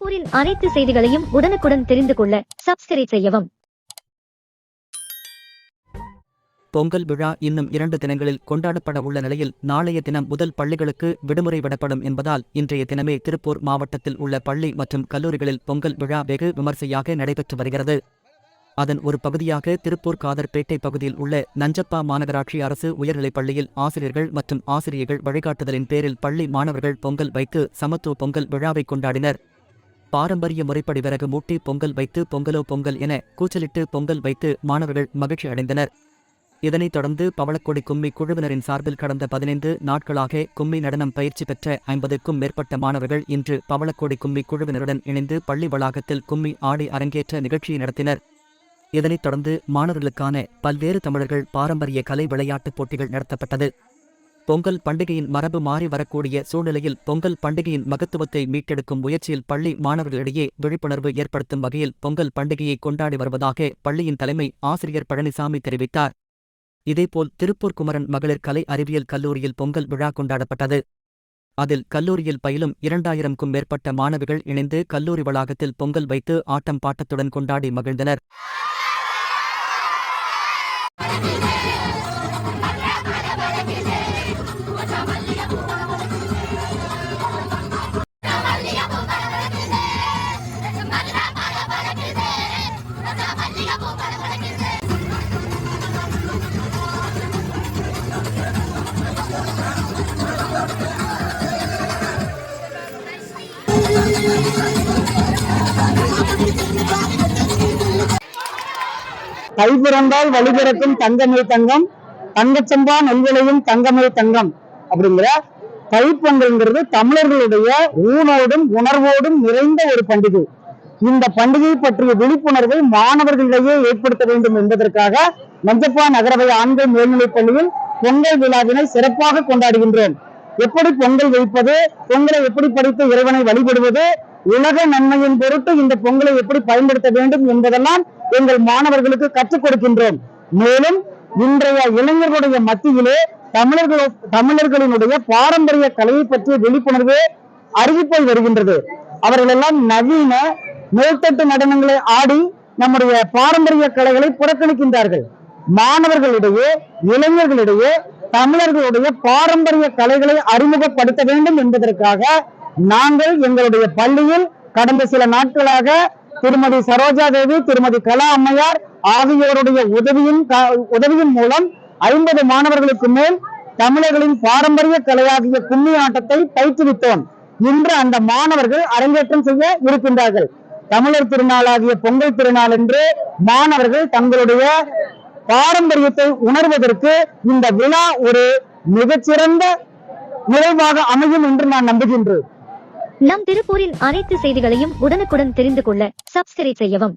திருப்பூரின் அனைத்து செய்திகளையும் உடனுக்குடன் தெரிந்து கொள்ள சப்ஸ்கிரைப் செய்யவும். பொங்கல் விழா இன்னும் இரண்டு தினங்களில் கொண்டாடப்பட உள்ள நிலையில் நாளைய தினம் முதல் பள்ளிகளுக்கு விடுமுறை விடப்படும் என்பதால் இன்றைய தினமே திருப்பூர் மாவட்டத்தில் உள்ள பள்ளி மற்றும் கல்லூரிகளில் பொங்கல் விழா வெகு விமர்சையாக நடைபெற்று வருகிறது. அதன் ஒரு பகுதியாக திருப்பூர் காதர்பேட்டை பகுதியில் உள்ள நஞ்சப்பா மாநகராட்சி அரசு உயர்நிலைப் பள்ளியில் ஆசிரியர்கள் மற்றும் ஆசிரியர்கள் வழிகாட்டுதலின் பேரில் பள்ளி மாணவர்கள் பொங்கல் வைத்து சமத்துவ பொங்கல் விழாவை கொண்டாடினர். பாரம்பரிய முறைப்படி விறகு மூட்டி பொங்கல் வைத்து பொங்கலோ பொங்கல் என கூச்சலிட்டு பொங்கல் வைத்து மாணவர்கள் மகிழ்ச்சி அடைந்தனர். இதனைத் தொடர்ந்து பவளக்கொடி கும்மி குழுவினரின் சார்பில் கடந்த பதினைந்து நாட்களாக கும்மி நடனம் பயிற்சி பெற்ற ஐம்பதுக்கும் மேற்பட்ட மாணவர்கள் இன்று பவளக்கொடி கும்மி குழுவினருடன் இணைந்து பள்ளி வளாகத்தில் கும்மி ஆடி அரங்கேற்ற நிகழ்ச்சியை நடத்தினர். இதனைத் தொடர்ந்து மாணவர்களுக்கான பல்வேறு தமிழர்கள் பாரம்பரிய கலை விளையாட்டுப் போட்டிகள் நடத்தப்பட்டது. பொங்கல் பண்டிகையின் மரபு மாறி வரக்கூடிய சூழ்நிலையில் பொங்கல் பண்டிகையின் மகத்துவத்தை மீட்டெடுக்கும் முயற்சியில் பள்ளி மாணவர்களிடையே விழிப்புணர்வு ஏற்படுத்தும் வகையில் பொங்கல் பண்டிகையை கொண்டாடி வருவதாக பள்ளியின் தலைமை ஆசிரியர் பழனிசாமி தெரிவித்தார். இதேபோல் திருப்பூர் குமரன் மகளிர் கலை அறிவியல் கல்லூரியில் பொங்கல் விழா கொண்டாடப்பட்டது. அதில் கல்லூரியில் பயிலும் இரண்டாயிரம்க்கும் மேற்பட்ட மாணவிகள் இணைந்து கல்லூரி வளாகத்தில் பொங்கல் வைத்து ஆட்டம் பாட்டத்துடன் கொண்டாடி மகிழ்ந்தனர். கை பிறந்தால் வழி தங்கமே தங்கம் தங்கச்சம்பா நெல்விளையும் தங்கமே தங்கம் அப்படிங்கிற தைப்பொங்கல்ங்கிறது தமிழர்களுடைய ஊனோடும் உணர்வோடும் நிறைந்த ஒரு பண்டிகை. இந்த பண்டிகை பற்றிய விழிப்புணர்வை மாணவர்களிடையே ஏற்படுத்த வேண்டும் என்பதற்காக மஞ்சப்பா நகரவை ஆண்கள் மேல்நிலைப் பள்ளியில் பொங்கல் விழாவினை சிறப்பாக கொண்டாடுகின்றோம். எப்படி பொங்கல் வைப்பது பொங்கலை எப்படி படித்து இறைவனை வழிபடுவது உலக நன்மையின் பொருட்டு இந்த பொங்கலை எப்படி பயன்படுத்த வேண்டும் என்பதெல்லாம் எங்கள் மாணவர்களுக்கு கற்றுக் கொடுக்கின்றோம். மேலும் இன்றைய இளைஞர்களுடைய மத்தியிலே தமிழர்கள தமிழர்களினுடைய பாரம்பரிய கலையை பற்றிய விழிப்புணர்வு அறிவிப்பை வருகின்றது. அவர்கள் எல்லாம் நவீன மேல்தட்டு நடனங்களை ஆடி நம்முடைய பாரம்பரிய கலைகளை புறக்கணிக்கின்றார்கள். மாணவர்களிடையே இளைஞர்களிடையே தமிழர்களுடைய பாரம்பரிய கலைகளை அறிமுகப்படுத்த வேண்டும் என்பதற்காக நாங்கள் எங்களுடைய பள்ளியில் கடந்த சில நாட்களாக திருமதி சரோஜா தேவி திருமதி கலா அம்மையார் ஆகியோருடைய உதவியின் உதவியின் மூலம் ஐம்பது மாணவர்களுக்கு மேல் தமிழர்களின் பாரம்பரிய கலையாகிய கும்மி ஆட்டத்தை பயிற்றுவித்தோம். இன்று அந்த மாணவர்கள் அரங்கேற்றம் செய்ய இருக்கின்றார்கள். தமிழர் திருநாளாகிய பொங்கல் திருநாள் என்று மாணவர்கள் தங்களுடைய பாரம்பரியத்தை உணர்வதற்கு இந்த விழா ஒரு மிகச்சிறந்த நிறைவாக அமையும் என்று நான் நம்புகின்றேன். நம் திருப்பூரின் அனைத்து செய்திகளையும் உடனுக்குடன் தெரிந்து கொள்ள சப்ஸ்கிரைப் செய்யவும்.